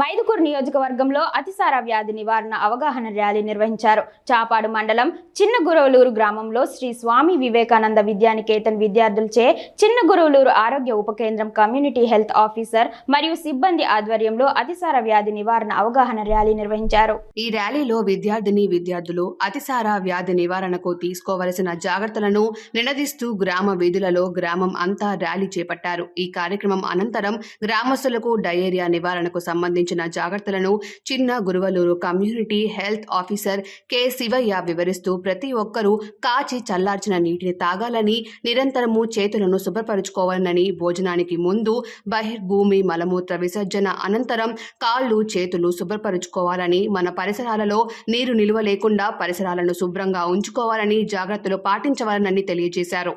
మైదుకూరు నియోజకవర్గంలో అతిసార వ్యాధి నివారణ అవగాహన ర్యాలీ నిర్వహించారు. చాపాడు మండలం చిన్న గురవలూరు గ్రామంలో శ్రీ స్వామి వివేకానంద విద్యానికేతన్ విద్యార్థులచే చిన్న గురవలూరు ఆరోగ్య ఉప కేంద్రం కమ్యూనిటీ హెల్త్ ఆఫీసర్ మరియు సిబ్బంది ఆధ్వర్యంలో అతిసార వ్యాధి నివారణ అవగాహన ర్యాలీ నిర్వహించారు. ఈ ర్యాలీలో విద్యార్థిని విద్యార్థులు అతిసార వ్యాధి నివారణకు తీసుకోవలసిన జాగ్రత్తలను నినదిస్తూ గ్రామ వీధులలో గ్రామం అంతా ర్యాలీ చేపట్టారు. ఈ కార్యక్రమం అనంతరం గ్రామస్తులకు డయేరియా నివారణకు సంబంధించి సంబంధించిన జాగ్రత్తలను Chinna Guruvaluru community health officer K Sivaiah వివరిస్తూ ప్రతి ఒక్కరూ కాచి చల్లార్చిన నీటిని తాగాలని నిరంతరము చేతులను శుభ్రపరుచుకోవాలని భోజనానికి ముందు బహిర్భూమి మలమూత్ర విసర్జన అనంతరం కాళ్ళు చేతులు శుభ్రపరుచుకోవాలని మన పరిసరాలలో నీరు నిలువ లేకుండా పరిసరాలను శుభ్రంగా ఉంచుకోవాలని జాగ్రత్తలు పాటించవాలనని తెలియజేశారు.